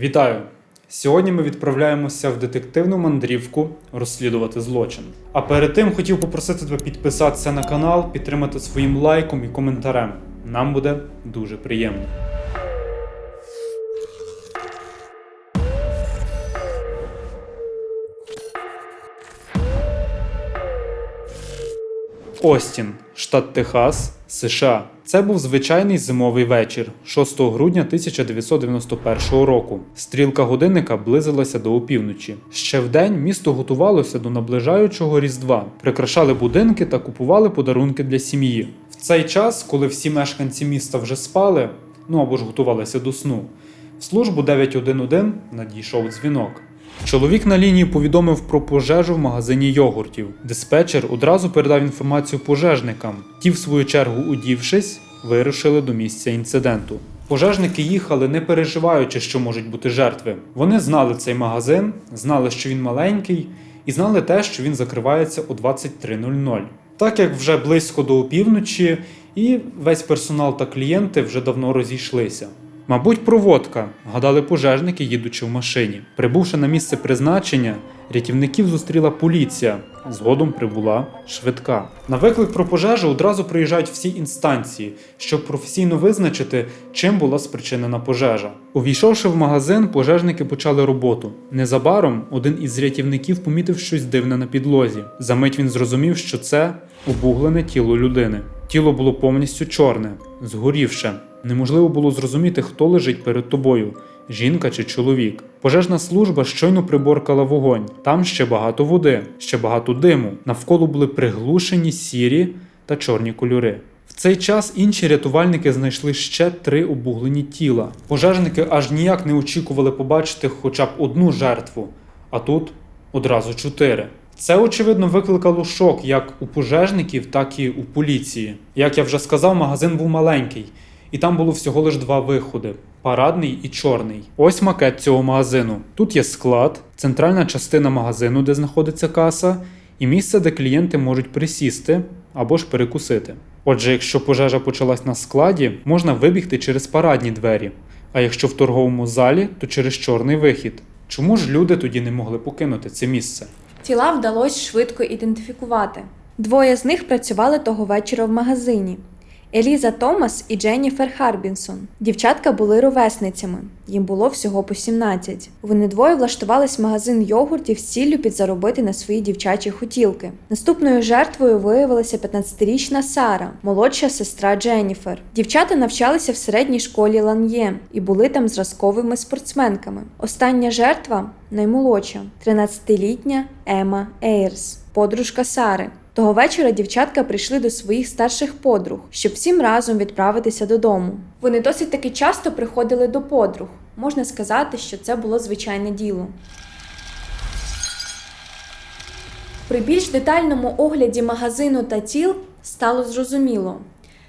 Вітаю! Сьогодні ми відправляємося в детективну мандрівку розслідувати злочин. А перед тим хотів попросити тебе підписатися на канал, підтримати своїм лайком і коментарем. Нам буде дуже приємно. Остін, штат Техас, США. Це був звичайний зимовий вечір 6 грудня 1991 року. Стрілка годинника близилася до опівночі. Ще вдень місто готувалося до наближаючого різдва, прикрашали будинки та купували подарунки для сім'ї. В цей час, коли всі мешканці міста вже спали, ну або ж готувалися до сну, в службу 911 надійшов дзвінок. Чоловік на лінії повідомив про пожежу в магазині йогуртів. Диспетчер одразу передав інформацію пожежникам. Ті, в свою чергу, удівшись, вирушили до місця інциденту. Пожежники їхали, не переживаючи, що можуть бути жертви. Вони знали цей магазин, знали, що він маленький, і знали те, що він закривається о 23.00. Так як вже близько до опівночі, і весь персонал та клієнти вже давно розійшлися. Мабуть, проводка, гадали пожежники, їдучи в машині. Прибувши на місце призначення, рятівників зустріла поліція. Згодом прибула швидка. На виклик про пожежу одразу приїжджають всі інстанції, щоб професійно визначити, чим була спричинена пожежа. Увійшовши в магазин, пожежники почали роботу. Незабаром один із рятівників помітив щось дивне на підлозі. Замить він зрозумів, що це обуглене тіло людини. Тіло було повністю чорне, згорівше. Неможливо було зрозуміти, хто лежить перед тобою жінка чи чоловік. Пожежна служба щойно приборкала вогонь. Там ще багато води, ще багато диму. Навколо були приглушені сірі та чорні кольори. В цей час інші рятувальники знайшли ще три обуглені тіла. Пожежники аж ніяк не очікували побачити хоча б одну жертву, а тут одразу чотири. Це очевидно викликало шок як у пожежників, так і у поліції. Як я вже сказав, магазин був маленький, і там було всього лиш два виходи: парадний і чорний. Ось макет цього магазину. Тут є склад, центральна частина магазину, де знаходиться каса, і місце, де клієнти можуть присісти або ж перекусити. Отже, якщо пожежа почалась на складі, можна вибігти через парадні двері, а якщо в торговому залі, то через чорний вихід. Чому ж люди тоді не могли покинути це місце? Тіла вдалося швидко ідентифікувати. Двоє з них працювали того вечора в магазині. Еліза Томас і Дженніфер Харбінсон. Дівчатка були ровесницями, їм було всього по 17. Вони двоє влаштувались в магазин йогуртів з ціллю підзаробити на свої дівчачі хотілки. Наступною жертвою виявилася 15-річна Сара, молодша сестра Дженніфер. Дівчата навчалися в середній школі Лан'є і були там зразковими спортсменками. Остання жертва наймолодша, 13-літня Ема Ейрс, подружка Сари. Того вечора дівчатка прийшли до своїх старших подруг, щоб всім разом відправитися додому. Вони досить таки часто приходили до подруг. Можна сказати, що це було звичайне діло. При більш детальному огляді магазину та тіл стало зрозуміло.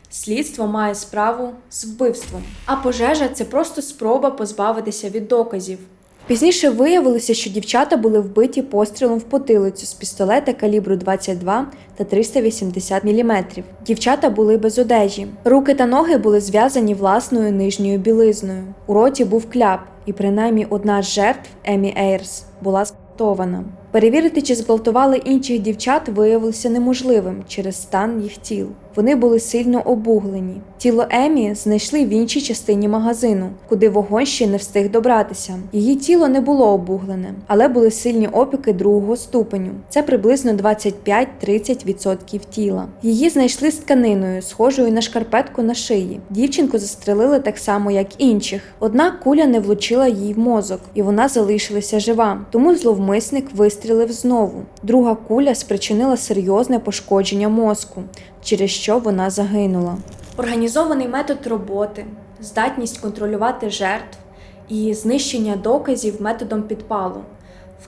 Слідство має справу з вбивством, а пожежа це просто спроба позбавитися від доказів. Пізніше виявилося, що дівчата були вбиті пострілом в потилицю з пістолета калібру 22 та 380 мм. Дівчата були без одежі. Руки та ноги були зв'язані власною нижньою білизною. У роті був кляп, і принаймні одна з жертв Емі Ейрс була зґвалтована. Перевірити, чи зґвалтували інших дівчат, виявилося неможливим через стан їх тіл. Вони були сильно обуглені. Тіло Емі знайшли в іншій частині магазину, куди вогонь ще не встиг добратися. Її тіло не було обуглене, але були сильні опіки другого ступеню. Це приблизно 25-30% тіла. Її знайшли з тканиною, схожою на шкарпетку на шиї. Дівчинку застрелили так само, як інших. Однак куля не влучила їй в мозок, і вона залишилася жива. Тому зловмисник вистрілив знову. Друга куля спричинила серйозне пошкодження мозку, через що вона загинула. Організований метод роботи, здатність контролювати жертв і знищення доказів методом підпалу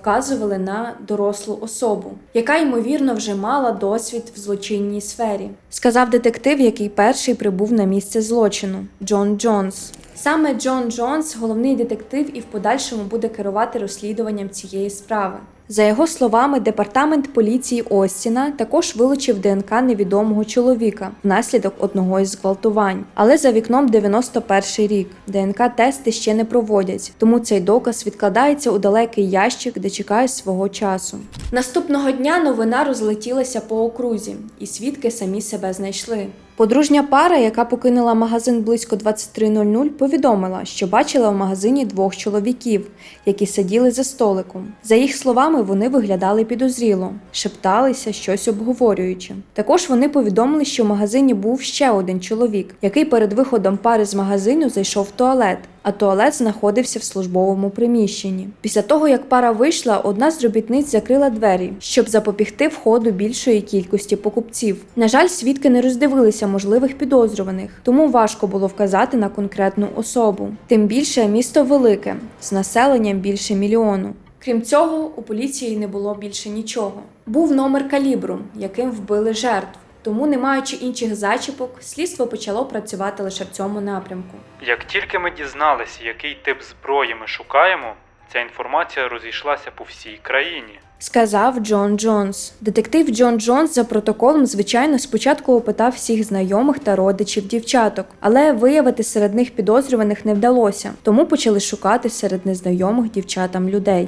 вказували на дорослу особу, яка ймовірно вже мала досвід в злочинній сфері, сказав детектив, який перший прибув на місце злочину Джон Джонс. Саме Джон Джонс, головний детектив, і в подальшому буде керувати розслідуванням цієї справи. За його словами, департамент поліції Остіна також вилучив ДНК невідомого чоловіка внаслідок одного із зґвалтувань. Але за вікном 91 рік ДНК-тести ще не проводять, тому цей доказ відкладається у далекий ящик, де чекає свого часу. Наступного дня новина розлетілася по окрузі, і свідки самі себе знайшли. Подружня пара, яка покинула магазин близько 23.00, повідомила, що бачила в магазині двох чоловіків, які сиділи за столиком. За їх словами, вони виглядали підозріло, шепталися, щось обговорюючи. Також вони повідомили, що в магазині був ще один чоловік, який перед виходом пари з магазину зайшов в туалет. А туалет знаходився в службовому приміщенні. Після того, як пара вийшла, одна з робітниць закрила двері, щоб запобігти входу більшої кількості покупців. На жаль, свідки не роздивилися можливих підозрюваних, тому важко було вказати на конкретну особу. Тим більше місто велике з населенням більше мільйону. Крім цього, у поліції не було більше нічого. Був номер калібру, яким вбили жертв. Тому, не маючи інших зачіпок, слідство почало працювати лише в цьому напрямку. Як тільки ми дізналися, який тип зброї ми шукаємо, ця інформація розійшлася по всій країні. Сказав Джон Джонс. Детектив Джон Джонс за протоколом, звичайно, спочатку опитав всіх знайомих та родичів дівчаток, але виявити серед них підозрюваних не вдалося, тому почали шукати серед незнайомих дівчатам людей.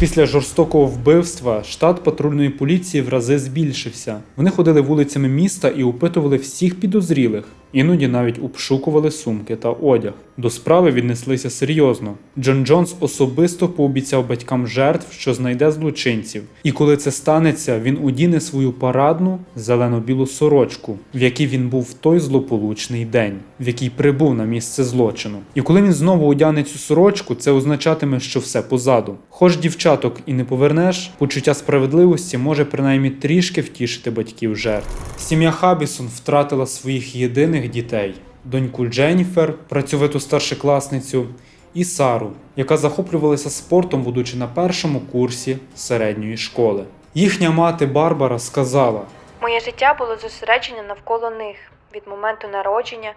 Після жорстокого вбивства штат патрульної поліції в рази збільшився. Вони ходили вулицями міста і опитували всіх підозрілих, іноді навіть обшукували сумки та одяг. До справи віднеслися серйозно. Джон Джонс особисто пообіцяв батькам жертв, що знайде злочинців, і коли це станеться, він одіне свою парадну зелено-білу сорочку, в якій він був в той злополучний день, в який прибув на місце злочину. І коли він знову одягне цю сорочку, це означатиме, що все позаду. Хоч дівчаток і не повернеш, почуття справедливості може принаймні трішки втішити батьків жертв. Сім'я Хабісон втратила своїх єдиних дітей: доньку Дженніфер, працьовиту старшокласницю, і Сару, яка захоплювалася спортом, будучи на першому курсі середньої школи. Їхня мати Барбара сказала: Моє життя було зосереджене навколо них від моменту народження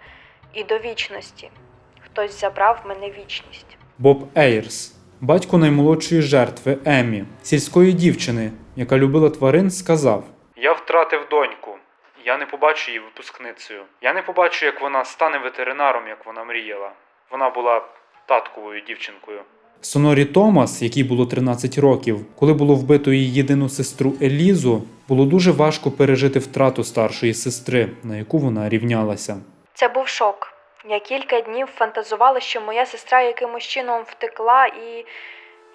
і до вічності. Хтось забрав в мене вічність. Боб Ейрс, батько наймолодшої жертви Емі, сільської дівчини, яка любила тварин, сказав: Я втратив доньку. Я не побачу її випускницею. Я не побачу, як вона стане ветеринаром, як вона мріяла. Вона була татковою дівчинкою. Сонорі Томас, якій було 13 років, коли було вбито її єдину сестру Елізу, було дуже важко пережити втрату старшої сестри, на яку вона рівнялася. Це був шок. Я кілька днів фантазувала, що моя сестра якимось чином втекла і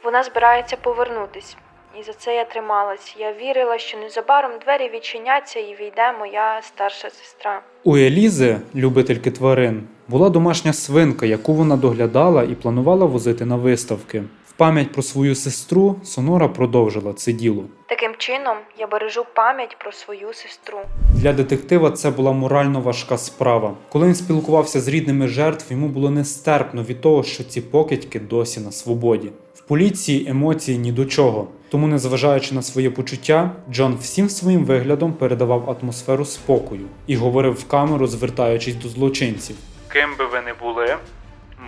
вона збирається повернутись. І за це я трималась. Я вірила, що незабаром двері відчиняться і війде моя старша сестра. У Елізи, любительки тварин, була домашня свинка, яку вона доглядала і планувала возити на виставки. В пам'ять про свою сестру Сонора продовжила це діло. Таким чином я бережу пам'ять про свою сестру. Для детектива це була морально важка справа. Коли він спілкувався з рідними жертв, йому було нестерпно від того, що ці покидьки досі на свободі. Поліції емоції ні до чого. Тому, незважаючи на своє почуття, Джон всім своїм виглядом передавав атмосферу спокою і говорив в камеру, звертаючись до злочинців. Ким би ви не були,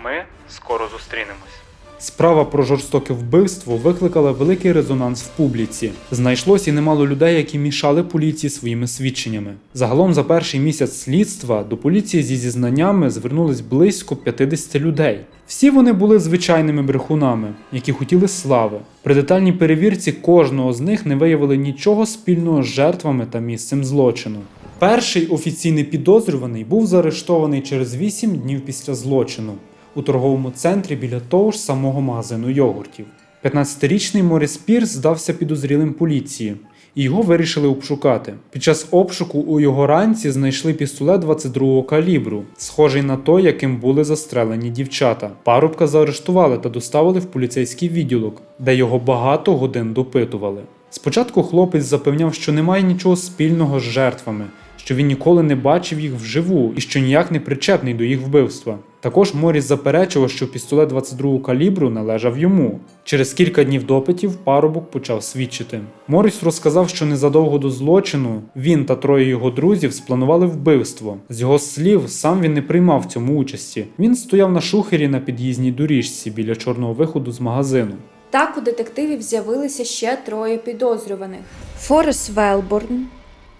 ми скоро зустрінемось. Справа про жорстоке вбивство викликала великий резонанс в публіці. Знайшлось і немало людей, які мішали поліції своїми свідченнями. Загалом за перший місяць слідства до поліції зі зізнаннями звернулись близько 50 людей. Всі вони були звичайними брехунами, які хотіли слави. При детальній перевірці кожного з них не виявили нічого спільного з жертвами та місцем злочину. Перший офіційний підозрюваний був заарештований через 8 днів після злочину у торговому центрі біля того ж самого магазину йогуртів. 15-річний Моріс Пірс здався підозрілим поліції, і його вирішили обшукати. Під час обшуку у його ранці знайшли пістолет 22-го калібру, схожий на той, яким були застрелені дівчата. Парубка заарештували та доставили в поліцейський відділок, де його багато годин допитували. Спочатку хлопець запевняв, що немає нічого спільного з жертвами, що він ніколи не бачив їх вживу і що ніяк не причетний до їх вбивства. Також Моріс заперечував, що пістолет 22 калібру належав йому. Через кілька днів допитів парубок почав свідчити. Моріс розказав, що незадовго до злочину він та троє його друзів спланували вбивство. З його слів, сам він не приймав в цьому участі. Він стояв на шухері на під'їзній доріжці біля чорного виходу з магазину. Так у детективів з'явилися ще троє підозрюваних: Форес Велборн,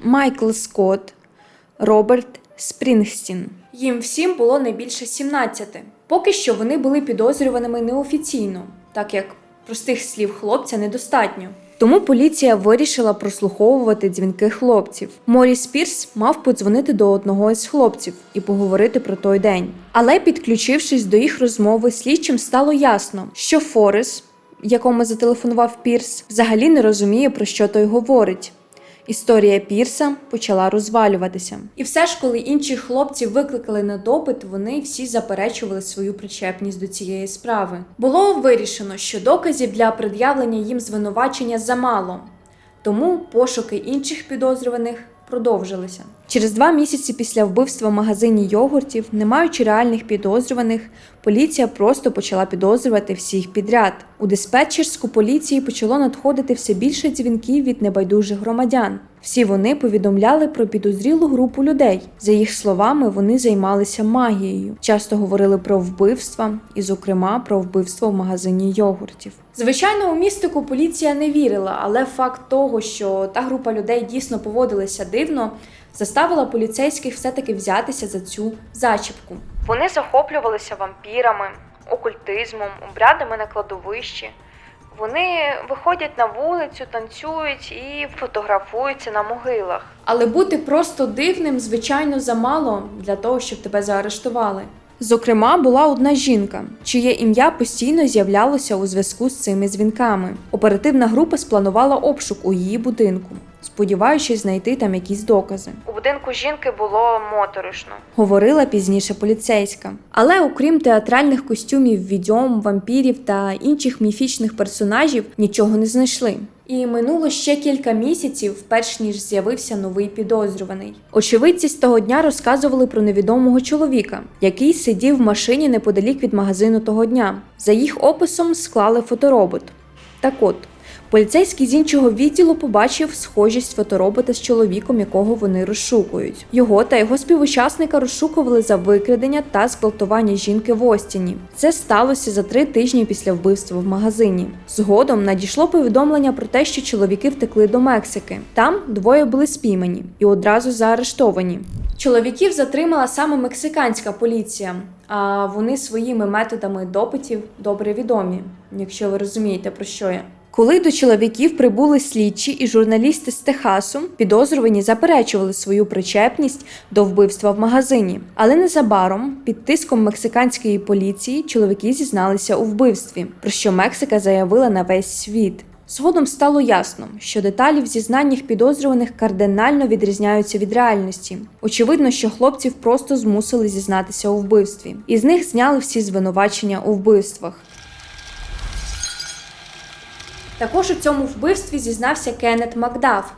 Майкл Скотт, Роберт Спрінгстін. Їм всім було не більше 17. Поки що вони були підозрюваними неофіційно, так як простих слів хлопця недостатньо. Тому поліція вирішила прослуховувати дзвінки хлопців. Моріс Пірс мав подзвонити до одного із хлопців і поговорити про той день. Але підключившись до їх розмови, слідчим стало ясно, що Форес, якому зателефонував Пірс, взагалі не розуміє, про що той говорить. Історія Пірса почала розвалюватися. І все ж, коли інші хлопці викликали на допит, вони всі заперечували свою причепність до цієї справи. Було вирішено, що доказів для пред'явлення їм звинувачення замало, тому пошуки інших підозрюваних продовжилися. Через два місяці після вбивства в магазині йогуртів, не маючи реальних підозрюваних, поліція просто почала підозрювати всіх підряд. У диспетчерську поліції почало надходити все більше дзвінків від небайдужих громадян. Всі вони повідомляли про підозрілу групу людей. За їх словами, вони займалися магією, часто говорили про вбивства, і, зокрема, про вбивство в магазині йогуртів. Звичайно, у містику поліція не вірила, але факт того, що та група людей дійсно поводилася дивно, заставила поліцейських все-таки взятися за цю зачіпку. Вони захоплювалися вампірами, окультизмом, обрядами на кладовищі. Вони виходять на вулицю, танцюють і фотографуються на могилах. Але бути просто дивним, звичайно, замало для того, щоб тебе заарештували. Зокрема, була одна жінка, чиє ім'я постійно з'являлося у зв'язку з цими дзвінками. Оперативна група спланувала обшук у її будинку, сподіваючись знайти там якісь докази. У будинку жінки було моторошно, говорила пізніше поліцейська. Але окрім театральних костюмів, відьом, вампірів та інших міфічних персонажів, нічого не знайшли. І минуло ще кілька місяців, перш ніж з'явився новий підозрюваний. Очевидці з того дня розказували про невідомого чоловіка, який сидів в машині неподалік від магазину того дня. За їх описом склали фоторобот. Так от, поліцейський з іншого відділу побачив схожість фоторобота з чоловіком, якого вони розшукують. Його та його співучасника розшукували за викрадення та зґвалтування жінки в Остіні. Це сталося за три тижні після вбивства в магазині. Згодом надійшло повідомлення про те, що чоловіки втекли до Мексики. Там двоє були спіймані і одразу заарештовані. Чоловіків затримала саме мексиканська поліція, а вони своїми методами допитів добре відомі, якщо ви розумієте про що я. Коли до чоловіків прибули слідчі і журналісти з Техасу, підозрювані заперечували свою причепність до вбивства в магазині. Але незабаром, під тиском мексиканської поліції, чоловіки зізналися у вбивстві, про що Мексика заявила на весь світ. Згодом стало ясно, що деталі в зізнаннях підозрюваних кардинально відрізняються від реальності. Очевидно, що хлопців просто змусили зізнатися у вбивстві, і з них зняли всі звинувачення у вбивствах. Також у цьому вбивстві зізнався Кеннет Макдаф.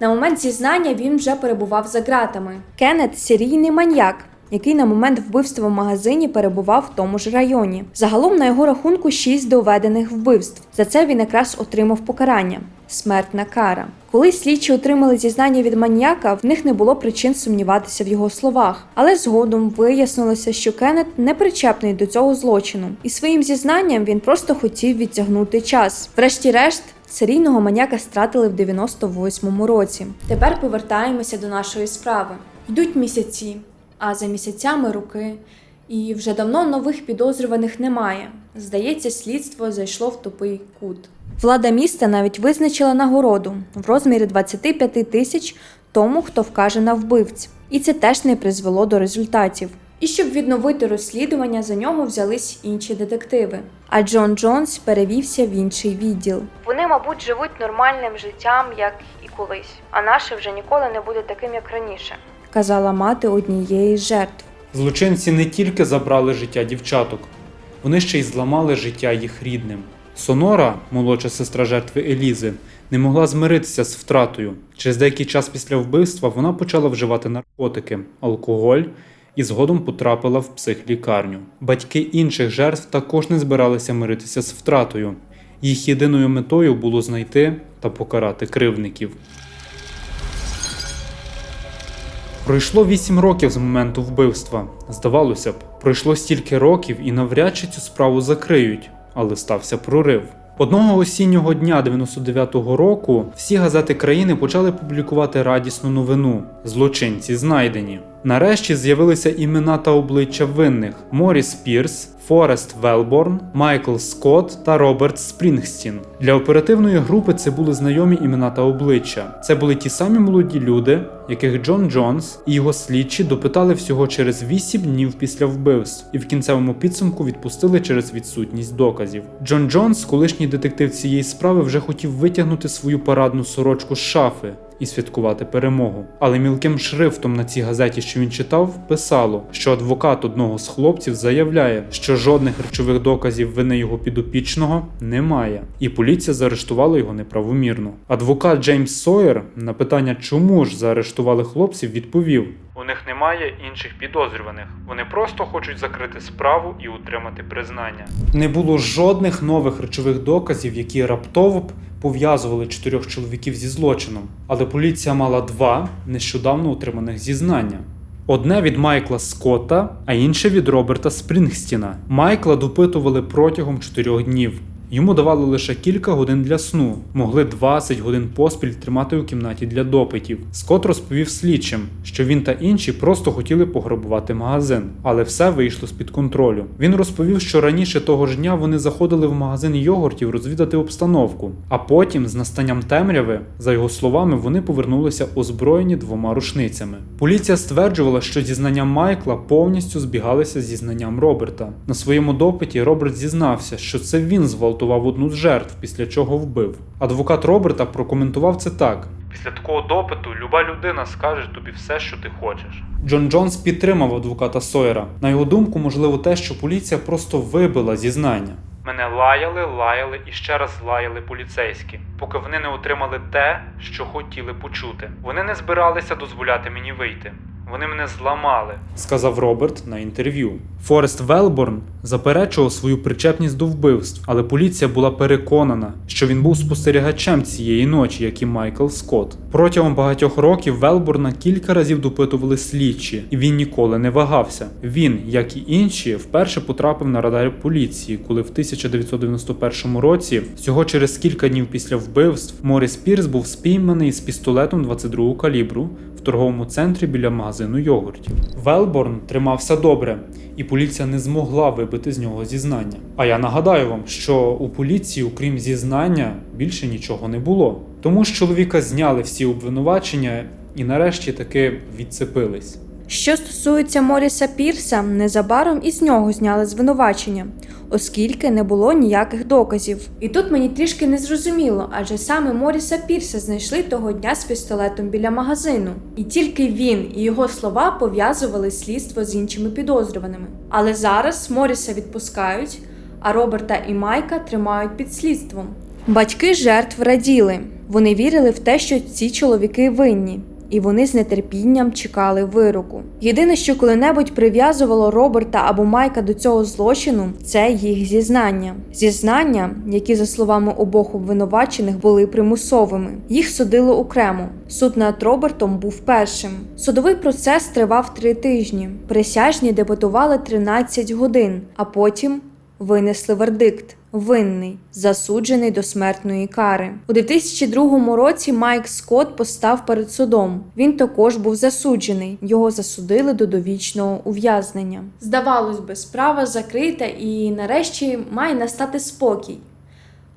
На момент зізнання він вже перебував за ґратами. Кеннет серійний маньяк, який на момент вбивства в магазині перебував в тому ж районі. Загалом на його рахунку шість доведених вбивств. За це він якраз отримав покарання смертна кара. Коли слідчі отримали зізнання від маніяка, в них не було причин сумніватися в його словах. Але згодом вияснилося, що Кеннет не причепний до цього злочину, і своїм зізнанням він просто хотів відтягнути час. Врешті-решт. Серійного маніяка стратили в 98-му році. Тепер повертаємося до нашої справи. Йдуть місяці, а за місяцями роки, і вже давно нових підозрюваних немає. Здається, слідство зайшло в тупий кут. Влада міста навіть визначила нагороду в розмірі 25 тисяч тому, хто вкаже на вбивць. І це теж не призвело до результатів. І щоб відновити розслідування, за нього взялись інші детективи. А Джон Джонс перевівся в інший відділ. Вони, мабуть, живуть нормальним життям, як і колись, а наше вже ніколи не буде таким, як раніше, казала мати однієї з жертв. Злочинці не тільки забрали життя дівчаток, вони ще й зламали життя їх рідним. Сонора, молодша сестра жертви Елізи, не могла змиритися з втратою. Через деякий час після вбивства вона почала вживати наркотики, алкоголь і згодом потрапила в психлікарню. Батьки інших жертв також не збиралися миритися з втратою. Їх єдиною метою було знайти та покарати кривдників. Пройшло вісім років з моменту вбивства. Здавалося б, пройшло стільки років і навряд чи цю справу закриють, але стався прорив. Одного осіннього дня 99-го року всі газети країни почали публікувати радісну новину: злочинці знайдені. Нарешті з'явилися імена та обличчя винних: Моріс Пірс, Форест Велборн, Майкл Скотт та Роберт Спрінгстін. Для оперативної групи це були знайомі імена та обличчя. Це були ті самі молоді люди, яких Джон Джонс і його слідчі допитали всього через 8 днів після вбивств, і в кінцевому підсумку відпустили через відсутність доказів. Джон Джонс, колишній детектив цієї справи, вже хотів витягнути свою парадну сорочку з шафи і святкувати перемогу. Але мілким шрифтом на цій газеті, що він читав, писало, що адвокат одного з хлопців заявляє, що жодних речових доказів вини його підопічного немає, і поліція заарештувала його неправомірно. Адвокат Джеймс Сойер на питання, чому ж заарештували хлопців, відповів: у них немає інших підозрюваних. Вони просто хочуть закрити справу і утримати признання. Не було жодних нових речових доказів, які раптово б пов'язували чотирьох чоловіків зі злочином. Але поліція мала два нещодавно отриманих зізнання. Одне від Майкла Скотта, а інше від Роберта Спрінгстіна. Майкла допитували протягом чотирьох днів. Йому давали лише кілька годин для сну, могли 20 годин поспіль тримати у кімнаті для допитів. Скотт розповів слідчим, що він та інші просто хотіли пограбувати магазин, але все вийшло з-під контролю. Він розповів, що раніше того ж дня вони заходили в магазин йогуртів розвідати обстановку, а потім, з настанням темряви, за його словами, вони повернулися озброєні двома рушницями. Поліція стверджувала, що зізнання Майкла повністю збігалися з зізнанням Роберта. На своєму допиті Роберт зізнався, що це він зґвалтував одну з жертв, після чого вбив. Адвокат Роберта прокоментував це так: Після такого допиту люба людина скаже тобі все, що ти хочеш. Джон Джонс підтримав адвоката Сойера. На його думку, можливо, те, що поліція просто вибила зізнання. Мене лаяли, лаяли і ще раз лаяли поліцейські, поки вони не отримали те, що хотіли почути. Вони не збиралися дозволяти мені вийти. Вони мене зламали, сказав Роберт на інтерв'ю. Форест Велборн заперечував свою причепність до вбивств, але поліція була переконана, що він був спостерігачем цієї ночі, як і Майкл Скотт. Протягом багатьох років Велборна кілька разів допитували слідчі, і він ніколи не вагався. Він, як і інші, вперше потрапив на радарі поліції, коли в 1991 році, всього через кілька днів після вбивств, Моріс Пірс був спійманий з пістолетом 22 калібру торговому центрі біля магазину йогуртів. Велборн тримався добре, і поліція не змогла вибити з нього зізнання. А я нагадаю вам, що у поліції, окрім зізнання, більше нічого не було. Тому з чоловіка зняли всі обвинувачення і нарешті таки відцепились. Що стосується Моріса Пірса, незабаром із нього зняли звинувачення, оскільки не було ніяких доказів. І тут мені трішки не зрозуміло, адже саме Моріса Пірса знайшли того дня з пістолетом біля магазину. І тільки він і його слова пов'язували слідство з іншими підозрюваними. Але зараз Моріса відпускають, а Роберта і Майка тримають під слідством. Батьки жертв раділи. Вони вірили в те, що ці чоловіки винні, і вони з нетерпінням чекали вироку. Єдине, що коли-небудь прив'язувало Роберта або Майка до цього злочину, це їх зізнання. Зізнання, які, за словами обох обвинувачених, були примусовими. Їх судили окремо. Суд над Робертом був першим. Судовий процес тривав три тижні. Присяжні дебатували 13 годин, а потім винесли вердикт. Винний, засуджений до смертної кари. У 2002 році Майк Скотт постав перед судом. Він також був засуджений. Його засудили до довічного ув'язнення. Здавалось би, справа закрита і нарешті має настати спокій.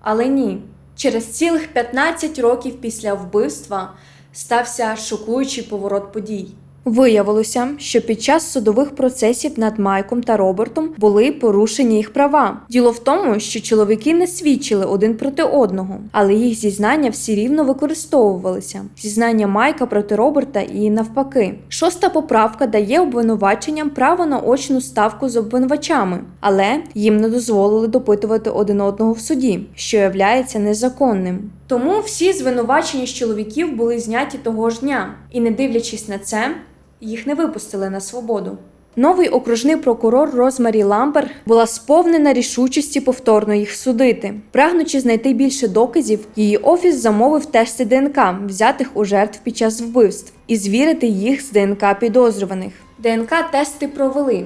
Але ні. Через цілих 15 років після вбивства стався шокуючий поворот подій. Виявилося, що під час судових процесів над Майком та Робертом були порушені їх права. Діло в тому, що чоловіки не свідчили один проти одного, але їх зізнання всі рівно використовувалися. Зізнання Майка проти Роберта і навпаки. Шоста поправка дає обвинуваченням право на очну ставку з обвинувачами, але їм не дозволили допитувати один одного в суді, що являється незаконним. Тому всі звинувачення з чоловіків були зняті того ж дня, і не дивлячись на це, їх не випустили на свободу. Новий окружний прокурор Розмарі Ламбер була сповнена рішучості повторно їх судити. Прагнучи знайти більше доказів, її офіс замовив тести ДНК, взятих у жертв під час вбивств, і звірити їх з ДНК підозрюваних. ДНК тести провели,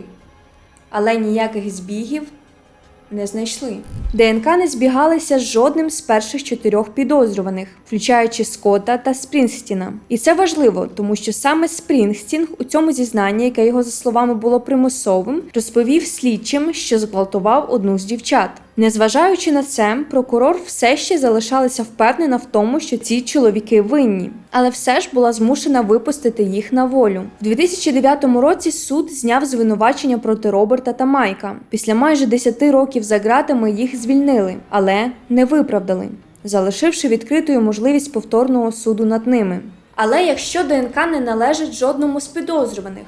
але ніяких збігів не знайшли. ДНК не збігалися з жодним з перших чотирьох підозрюваних, включаючи Скотта та Спрінгстіна. І це важливо, тому що саме Спрінгстінг у цьому зізнанні, яке його за словами було примусовим, розповів слідчим, що зґвалтував одну з дівчат. Незважаючи на це, прокурор все ще залишалася впевнена в тому, що ці чоловіки винні, але все ж була змушена випустити їх на волю. В 2009 році суд зняв звинувачення проти Роберта та Майка. Після майже 10 років за ґратами їх звільнили, але не виправдали, залишивши відкритою можливість повторного суду над ними. Але якщо ДНК не належить жодному з підозрюваних,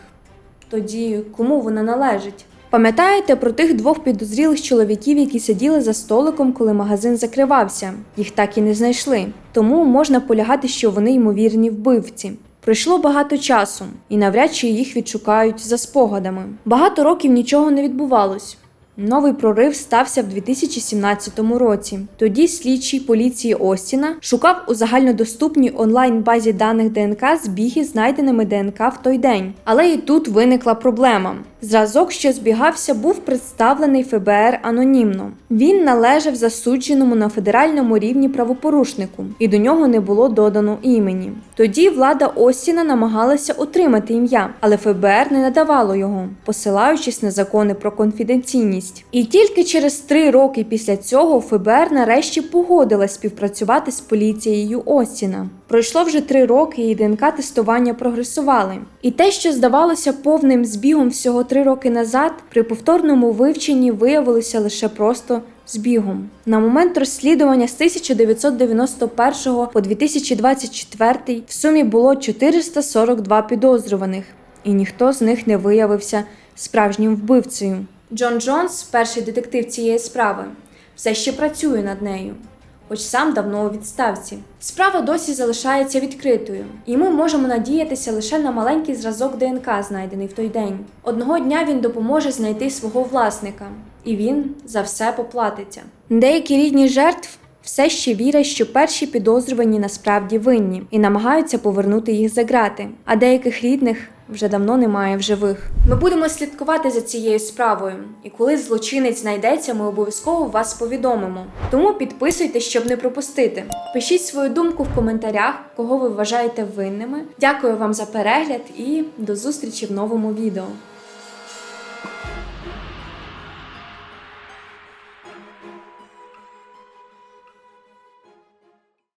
тоді кому вона належить? Пам'ятаєте про тих двох підозрілих чоловіків, які сиділи за столиком, коли магазин закривався? Їх так і не знайшли. Тому можна полягати, що вони ймовірні вбивці. Пройшло багато часу, і навряд чи їх відшукають за спогадами. Багато років нічого не відбувалось. Новий прорив стався в 2017 році. Тоді слідчий поліції Остіна шукав у загальнодоступній онлайн-базі даних ДНК збіги, знайденими ДНК в той день. Але і тут виникла проблема. Зразок, що збігався, був представлений ФБР анонімно. Він належав засудженому на федеральному рівні правопорушнику, і до нього не було додано імені. Тоді влада Остіна намагалася отримати ім'я, але ФБР не надавало його, посилаючись на закони про конфіденційність. І тільки через три роки після цього ФБР нарешті погодилась співпрацювати з поліцією Остіна. Пройшло вже три роки, і ДНК тестування прогресували. І те, що здавалося повним збігом всього три роки назад, при повторному вивченні виявилося лише просто збігом. На момент розслідування з 1991 по 2024 в сумі було 442 підозрюваних, і ніхто з них не виявився справжнім вбивцею. Джон Джонс, перший детектив цієї справи, все ще працює над нею, хоч сам давно у відставці. Справа досі залишається відкритою, і ми можемо надіятися лише на маленький зразок ДНК, знайдений в той день. Одного дня він допоможе знайти свого власника, і він за все поплатиться. Деякі рідні жертв. Все ще вірять, що перші підозрювані насправді винні і намагаються повернути їх за ґрати, а деяких рідних вже давно немає в живих. Ми будемо слідкувати за цією справою, і коли злочинець знайдеться, ми обов'язково вас повідомимо. Тому підписуйтесь, щоб не пропустити. Пишіть свою думку в коментарях, кого ви вважаєте винними. Дякую вам за перегляд і до зустрічі в новому відео.